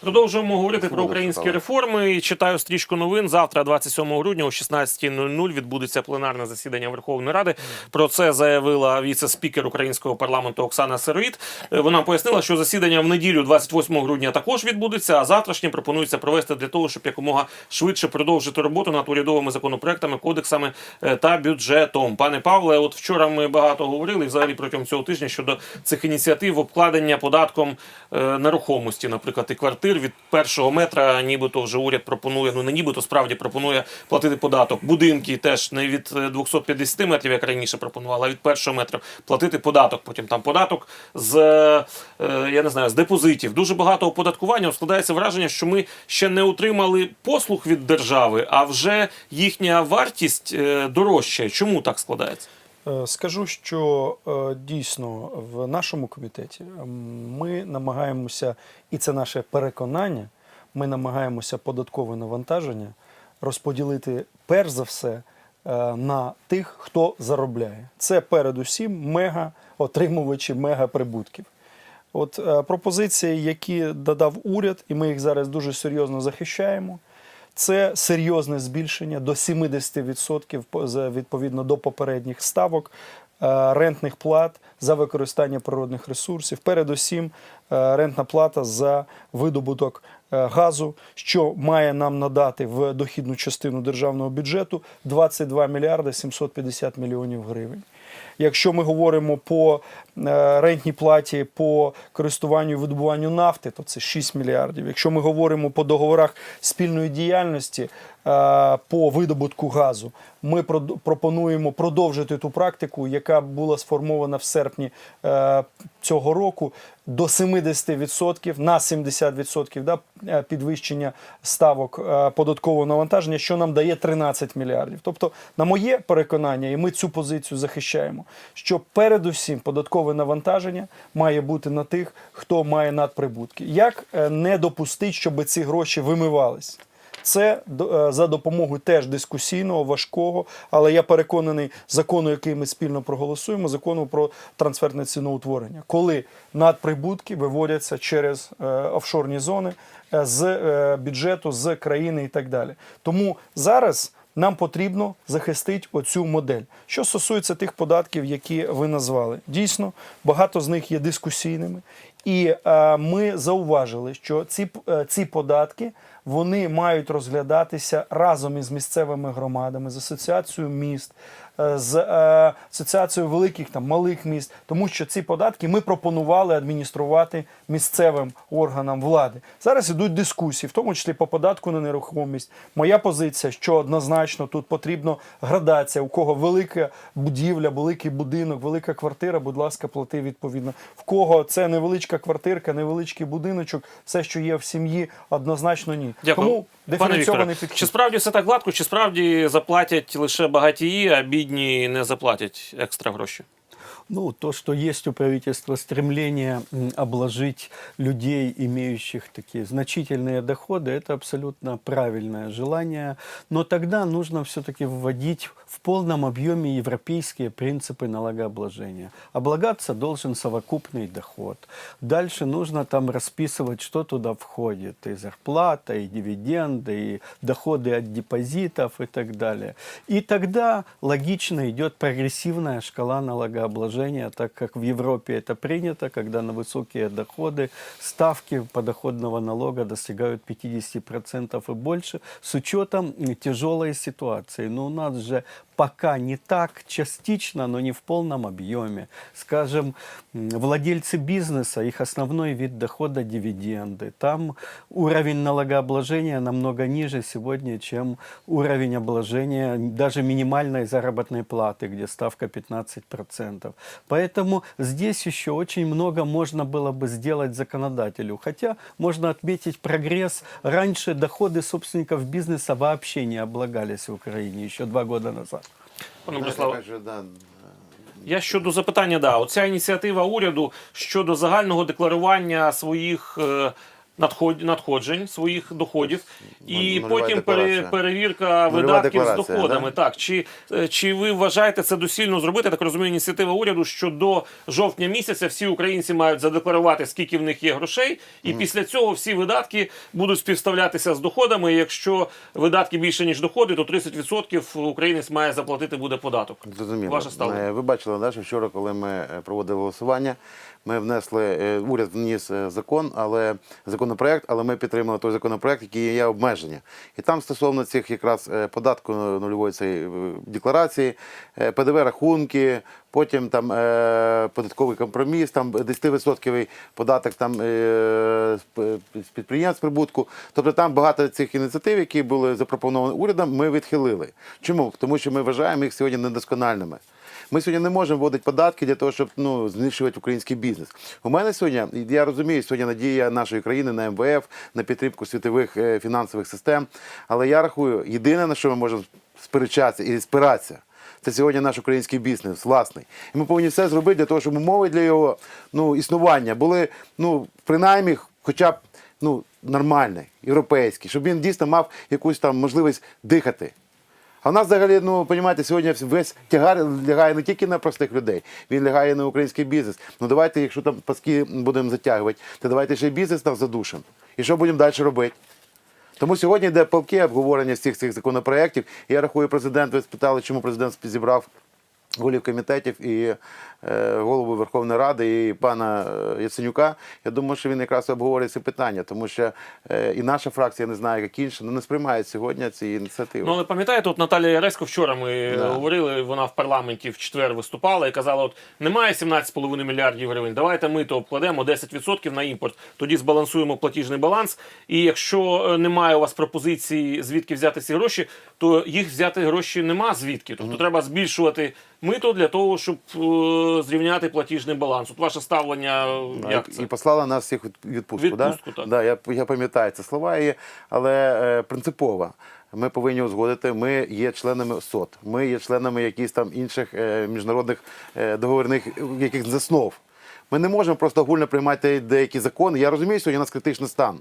Продовжуємо говорити про українські реформи. Читаю стрічку новин. Завтра, 27 грудня, о 16.00 відбудеться пленарне засідання Верховної Ради. Про це заявила віце-спікер українського парламенту Оксана Сироїд. Е, Вона пояснила, що засідання в неділю, 28 грудня, також відбудеться. А завтрашнє пропонується провести для того, щоб якомога швидше продовжити роботу над урядовими законопроектами, кодексами е, та бюджетом. Пане Павле, от вчора ми багато говорили і взагалі протягом цього тижня щодо цих ініціатив обкладення податком е, нерухомості, наприклад, і квартир від першого метра, нібито вже уряд пропонує, ну не нібито справді пропонує платити податок. Будинки теж не від е, 250 метрів, як раніше пропонували, а від першого метра платити податок. Потім там податок з е, я не знаю з депозитів. Дуже багато оподаткування. Складається враження, що ми ще не отримали послуг від держави, а вже їхня вартість е, дорожчає. Чому так складається? Е, Скажу, що е, дійсно в нашому комітеті ми намагаємося, і це наше переконання, ми намагаємося податкове навантаження розподілити перш за все е, на тих, хто заробляє. Це передусім мега отримувачі мегаприбутків. От е, пропозиції, які додав уряд, і ми їх зараз дуже серйозно захищаємо. Це серйозне збільшення до 70% по- відповідно до попередніх ставок е, рентних плат за використання природних ресурсів. Передусім, е, рентна плата за видобуток е, газу, що має нам надати в дохідну частину державного бюджету 22 мільярди 750 мільйонів гривень. Якщо ми говоримо по е, рентній платі по користуванню і видобуванню нафти, то це 6 мільярдів. Якщо ми говоримо по договорах спільної діяльності по видобутку газу, ми пропонуємо продовжити ту практику, яка була сформована в серпні е, цього року до 70% на 70% да, е, підвищення ставок е, податкового навантаження, що нам дає 13 мільярдів. Тобто, на моє переконання, і ми цю позицію захищаємо, що передусім податкове навантаження має бути на тих, хто має надприбутки. Як е, не допустити, щоб ці гроші вимивались? Це е, за допомогою теж дискусійного, важкого, але я переконаний закону, який ми спільно проголосуємо, закону про трансферне ціноутворення, коли надприбутки виводяться через е, офшорні зони е, з бюджету, з країни і так далі. Тому зараз. Нам потрібно захистити оцю модель. Що стосується тих податків, які ви назвали, дійсно багато з них є дискусійними, і е, ми зауважили, що ці, е, ці податки вони мають розглядатися разом із місцевими громадами, з асоціацією міст, з е, асоціацією великих там малих міст, тому що ці податки ми пропонували адмініструвати місцевим органам влади. Зараз ідуть дискусії, в тому числі по податку на нерухомість. Моя позиція, що однозначно тут потрібно градація, у кого велика будівля, великий будинок, велика квартира, будь ласка, плати відповідно. В кого це невеличка квартирка, невеличкий будиночок, все, що є в сім'ї, однозначно ні. Дякую. Тому диференційований підхід. чи справді все так гладко, чи справді заплатять лише багатії, а бідні не заплатять екстра гроші? Ну, то, что есть у правительства стремление обложить людей, имеющих такие значительные доходы, это абсолютно правильное желание. Но тогда нужно все-таки вводить в полном объеме европейские принципы налогообложения. Облагаться должен совокупный доход. Дальше нужно там расписывать, что туда входит. И зарплата, и дивиденды, и доходы от депозитов и так далее. И тогда логично идет прогрессивная шкала налогообложения, так как в Европе это принято, когда на высокие доходы ставки подоходного налога достигают 50% и больше, с учетом тяжелой ситуации. Но у нас же пока не так, частично, но не в полном объеме. Скажем, владельцы бизнеса, их основной вид дохода – дивиденды. Там уровень налогообложения намного ниже сегодня, чем уровень обложения даже минимальной заработной платы, где ставка 15%. Поэтому здесь еще очень много можно было бы сделать законодателю. Хотя можно отметить прогресс. Раньше доходы собственников бизнеса вообще не облагались в Украине еще два года назад. Пане Знаєте, Бориславе, так же, да, Я щодо запитання, да, оця ініціатива уряду щодо загального декларування своїх е, надход- надходжень своїх доходів, і Нульова потім пере- перевірка Нульова видатків з доходами. да? Так чи, е, чи ви вважаєте це доцільно зробити? Так розумію, ініціатива уряду, що до жовтня місяця всі українці мають задекларувати, скільки в них є грошей, і після цього всі видатки будуть співставлятися з доходами. І Якщо видатки більше ніж доходи, то 30% українець має заплатити буде податок. Зрозуміло. Ваше ставлення. Е, Ви бачили, да, що вчора, коли ми е, проводили голосування, ми внесли, е, уряд вніс е, закон, але законопроект, але ми підтримали той законопроект, який є обмеження. І там стосовно цих якраз е, податку нульової цієї декларації, ПДВ рахунки, потім там податковий компроміс, там 10% податок там з підприємств прибутку. Тобто там багато цих ініціатив, які були запропоновані урядом, ми відхилили. Чому? Тому що ми вважаємо їх сьогодні недоскональними. Ми сьогодні не можемо вводити податки для того, щоб ну, знищувати український бізнес. У мене сьогодні, я розумію, сьогодні надія нашої країни на МВФ, на підтримку світових е, фінансових систем. Але я рахую, єдине, на що ми можемо сперечатися і спиратися, це сьогодні наш український бізнес, власний. І ми повинні все зробити для того, щоб умови для його ну, існування були, ну, принаймні, хоча б ну, нормальні, європейські, щоб він дійсно мав якусь там можливість дихати. А в нас взагалі, ну понімаєте, сьогодні весь тягар лягає не тільки на простих людей, він лягає на український бізнес. Ну давайте, якщо там паски будемо затягувати, то давайте ще й бізнес там задушимо. І що будемо далі робити? Тому сьогодні йде палке обговорення всіх цих законопроєктів. Я рахую, президент, ви спитали, чому президент зібрав голів комітетів і е, голову Верховної Ради і пана е, Яценюка. Я думаю, що він якраз обговорює ці питання, тому що е, і наша фракція, не знаю, як інша, ну, не сприймає сьогодні ці ініціативи. Ну, але пам'ятаєте, от Наталія Яресько вчора ми Да. говорили, вона в парламенті в четвер виступала і казала: от немає 17,5 мільярдів гривень. Давайте ми то обкладемо 10% на імпорт. Тоді збалансуємо платіжний баланс. І якщо немає у вас пропозиції, звідки взяти ці гроші, то їх взяти гроші нема звідки. Тобто треба збільшувати мито для того, щоб е, зрівняти платіжний баланс. От ваше ставлення як і, це? і послала нас всіх відпустку. Відпустку, да? так. Да, я, я пам'ятаю ці слова, і, але е, принципово. Ми повинні узгодити, ми є членами СОТ, ми є членами якихось там інших е, міжнародних договірних е, яких заснов. Ми не можемо просто огульно приймати деякі закони. Я розумію, сьогодні у нас критичний стан.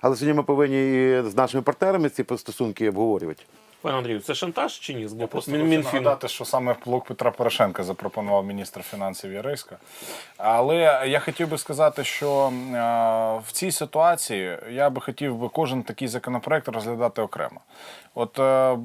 Але сьогодні ми повинні і з нашими партнерами ці стосунки обговорювати. Пане Андрію, це шантаж чи ні? З боку Мінфіну? нагадати, що саме блок Петра Порошенка запропонував міністр фінансів Яреська. Але я хотів би сказати, що е, в цій ситуації я би хотів би кожен такий законопроект розглядати окремо. От е,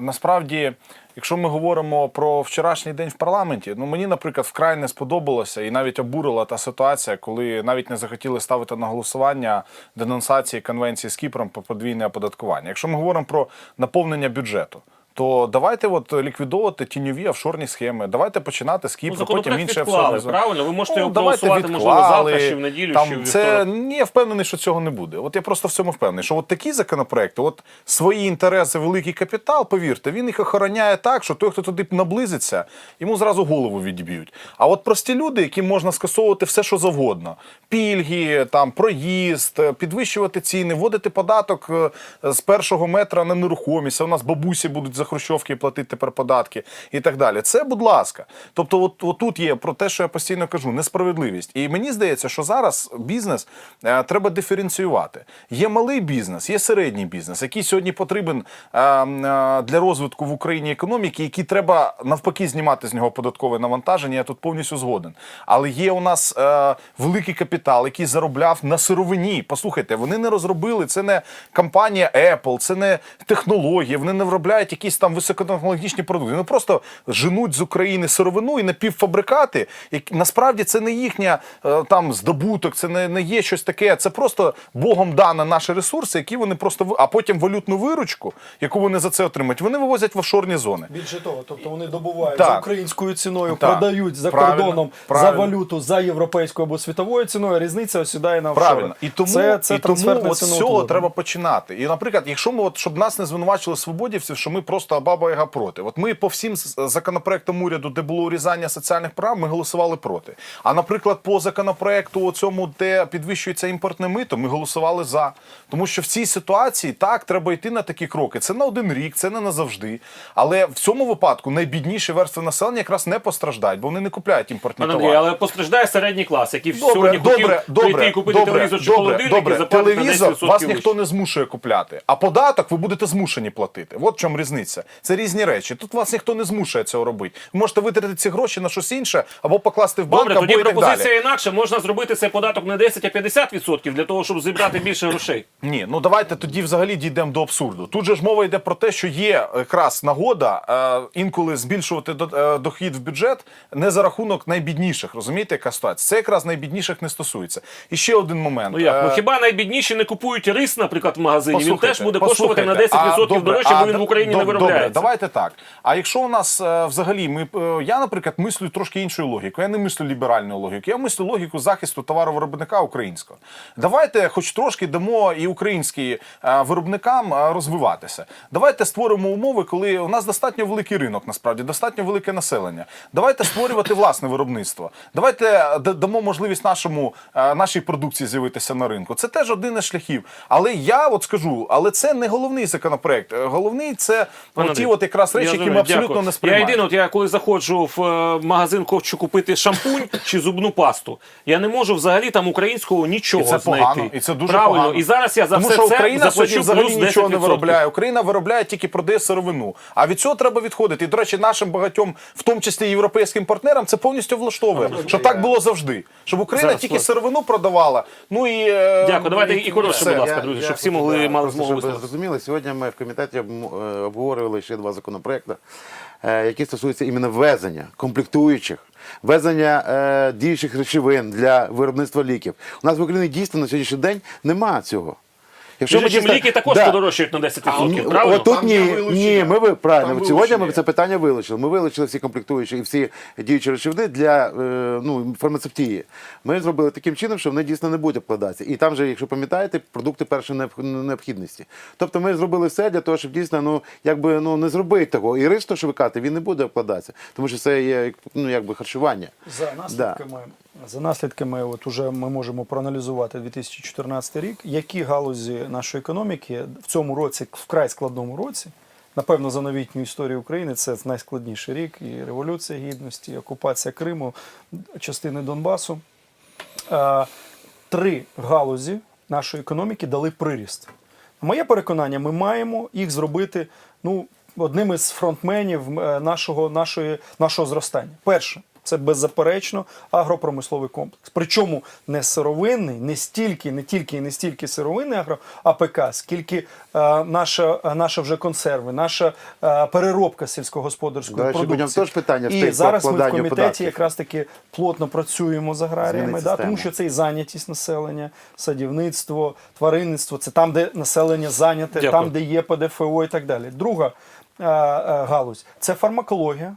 насправді, якщо ми говоримо про вчорашній день в парламенті, ну мені, наприклад, вкрай не сподобалося і навіть обурила та ситуація, коли навіть не захотіли ставити на голосування денонсації конвенції з Кіпром про подвійне оподаткування. Якщо ми говоримо про наповнення бюджету. То давайте от ліквідовувати тіньові офшорні схеми. Давайте починати з Ну, потім відклали, офшорні правильно? Ви можете його Ну, давайте проголосувати, можливо, завтра чи в неділю, Там чи в це ні, я впевнений, що цього не буде. От я просто в цьому впевнений. Що от такі законопроекти, от свої інтереси, великий капітал, повірте, він їх охороняє так, що той, хто туди наблизиться, йому зразу голову відб'ють. А от прості люди, яким можна скасовувати все, що завгодно: пільги, там проїзд, е, підвищувати ціни, вводити податок е, з першого метра на нерухомість. А у нас бабусі будуть хрущовки платити тепер податки і так далі. Це, будь ласка. Тобто, от, от тут є про те, що я постійно кажу, несправедливість. І мені здається, що зараз бізнес е, треба диференціювати. Є малий бізнес, є середній бізнес, який сьогодні потрібен е, е, для розвитку в Україні економіки, який треба навпаки знімати з нього податкове навантаження. Я тут повністю згоден. Але є у нас е, великий капітал, який заробляв на сировині. Послухайте, вони не розробили це не компанія Apple, це не технології, вони не виробляють якісь там високотехнологічні продукти. Вони просто женуть з України сировину і напівфабрикати. які насправді це не їхня е, там здобуток, це не, не є щось таке. Це просто Богом дана наші ресурси, які вони просто а потім валютну виручку, яку вони за це отримають, вони вивозять в офшорні зони. Більше того, тобто вони добувають Так. за українською ціною, Так. продають за Правильно, кордоном правильно. за валюту за європейською або світовою ціною. Різниця осідає на офшори. Правильно, і тому, це, це і тому от з цього треба починати. І, наприклад, якщо ми от щоб нас не звинувачили свободівців, що ми просто. Просто а баба яга проти. От ми по всім законопроектам уряду, де було урізання соціальних прав, ми голосували проти. А наприклад, по законопроекту цьому, де підвищується імпортне мито, ми голосували за. Тому що в цій ситуації так треба йти на такі кроки. Це на один рік, це не назавжди. Але в цьому випадку найбідніші верстви населення якраз не постраждають, бо вони не купляють імпортні товари. Але постраждає середній клас, який Добре, сьогодні добре, хотів добре, прийти і купити добре, телевізор чи холодильник добре. і заплатити на Телевізор 10% вас ніхто не змушує купляти, а податок ви будете змушені платити. От в чому різниця. Це різні речі. Тут вас ніхто не змушує цього робити. Ви можете витратити ці гроші на щось інше або покласти в банк, Добре, або тоді і так пропозиція далі. інакше. Можна зробити цей податок не 10, а 50% для того, щоб зібрати більше грошей. Ні, ну давайте тоді взагалі дійдемо до абсурду. Тут же ж мова йде про те, що є якраз нагода е, інколи збільшувати до- е, дохід в бюджет не за рахунок найбідніших. Розумієте, яка ситуація? Це якраз найбідніших не стосується. І ще один момент. Ну як? Ну Е, хіба найбідніші не купують рис, наприклад, в магазині? Він теж буде коштувати на 10% А, добре, дорожче, бо він в Україні доб- не виробляється. Добре, давайте так. А якщо у нас е, взагалі ми е, я, наприклад, мислю трошки іншою логікою. Я не мислю ліберальною логікою. Я мислю логіку захисту товаровиробника українського. Давайте, хоч трошки дамо і українським е, виробникам розвиватися. Давайте створимо умови, коли у нас достатньо великий ринок, насправді достатньо велике населення. Давайте створювати власне виробництво. Давайте дамо можливість нашому нашій продукції з'явитися на ринку. Це теж один із шляхів. Але я от скажу, але це не головний законопроект. Головний це Пане ті Андрій, от якраз я речі, які ми абсолютно дякую. не сприймаємо. Я єдине, от я коли заходжу в е, магазин, хочу купити шампунь чи зубну пасту. Я не можу взагалі там українського нічого І це знайти. погано, і це дуже Правильно. погано. І зараз я за Тому все що це Україна сьогодні взагалі нічого не 10%. виробляє. Україна виробляє тільки продає сировину. А від цього треба відходити. І, до речі, нашим багатьом, в тому числі європейським партнерам, це повністю влаштовує. Щоб так було завжди. Щоб Україна Зараз, тільки сировину продавала. Ну і е, Дякую. Давайте і коротше, будь ласка, друзі, щоб всі могли- мали змогу зрозуміли, сьогодні ми в комітеті обм- е, ще два законопроекти, е, які стосуються іменно ввезення комплектуючих. Ввезення е, діючих речовин для виробництва ліків. У нас в Україні дійсно на сьогоднішній день немає цього. Якщо Між іншим, ліки також Да. подорожчають на 10%, Ні, правильно? Отут Там ні, ні, ми ви правильно. Там Сьогодні ми це питання вилучили. Ми вилучили всі комплектуючі і всі діючі речовини для е, ну, фармацевтії. Ми зробили таким чином, що вони дійсно не будуть обкладатися. І там же, якщо пам'ятаєте, продукти першої необх- необхідності. Тобто ми зробили все для того, щоб дійсно ну, якби, ну, не зробити того. І рис, то, що ви кажете, він не буде обкладатися, тому що це є ну, якби харчування. За наслідками, за наслідками, от уже ми можемо проаналізувати 2014 рік, які галузі нашої економіки в цьому році, вкрай складному році, напевно, за новітню історію України, це найскладніший рік, і Революція Гідності, і окупація Криму, частини Донбасу. Е, Три галузі нашої економіки дали приріст. Моє переконання, ми маємо їх зробити ну, одним із фронтменів е, нашого, нашої, нашого зростання. Перше, це беззаперечно агропромисловий комплекс. Причому не сировинний, не стільки, не тільки і не стільки сировинний агро АПК, скільки е, наша, е, наша вже консерви, наша е, переробка сільськогосподарської До речі, продукції. теж питання І зараз ми в комітеті податків. якраз таки плотно працюємо з аграріями, да, тому що це і зайнятість населення, садівництво, тваринництво, це там, де населення зайняте, Дякую. там, де є ПДФО і так далі. Друга е, е, галузь це фармакологія.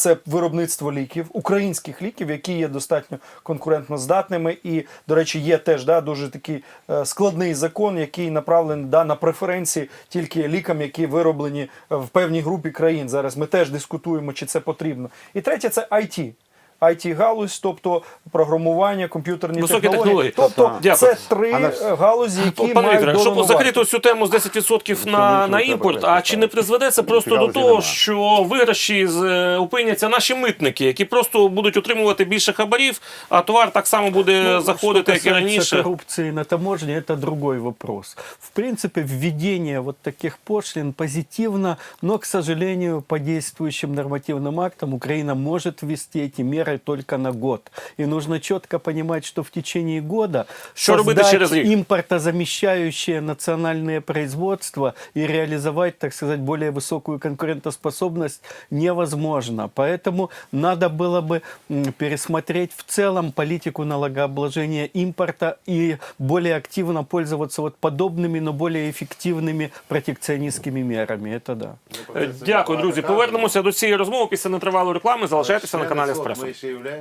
Це виробництво ліків, українських ліків, які є достатньо конкурентно здатними. І, до речі, є теж да, дуже такий е, складний закон, який направлений да, на преференції тільки лікам, які вироблені в певній групі країн. Зараз ми теж дискутуємо, чи це потрібно. І третє це IT IT-галузь, тобто програмування, комп'ютерні Високі технології. технології. Тобто Дякую. це три А на- е, галузі, які Пане мають Вікторе, додану щоб закрити вартість. цю тему з 10% на, нічого на треба імпорт, вести, а чи не так. призведе це просто до Галузі того, нема. що виграші з, е, опиняться наші митники, які просто будуть отримувати більше хабарів, а товар так само буде Ну, заходити, что як і касается раніше. коррупции на таможне, это другой вопрос. В принципе, введение вот таких пошлин позитивно, но, к сожалению, по действующим нормативным актам Украина может ввести эти меры только на год. И нужно четко понимать, что в течение года Что робити создать через рік? импортозамещающее национальное производство и реализовать, так сказать, более высокую конкурентоспособность невозможно. Поэтому надо было бы м, пересмотреть в целом политику налогообложения импорта и более активно пользоваться вот подобными, но более эффективными протекционистскими мерами. Это да. Е, Дякую, друзі. Повернемося до цієї розмови після нетривалої реклами. Залишайтеся на каналі Члени СОТ Еспресо. ми ще являємо-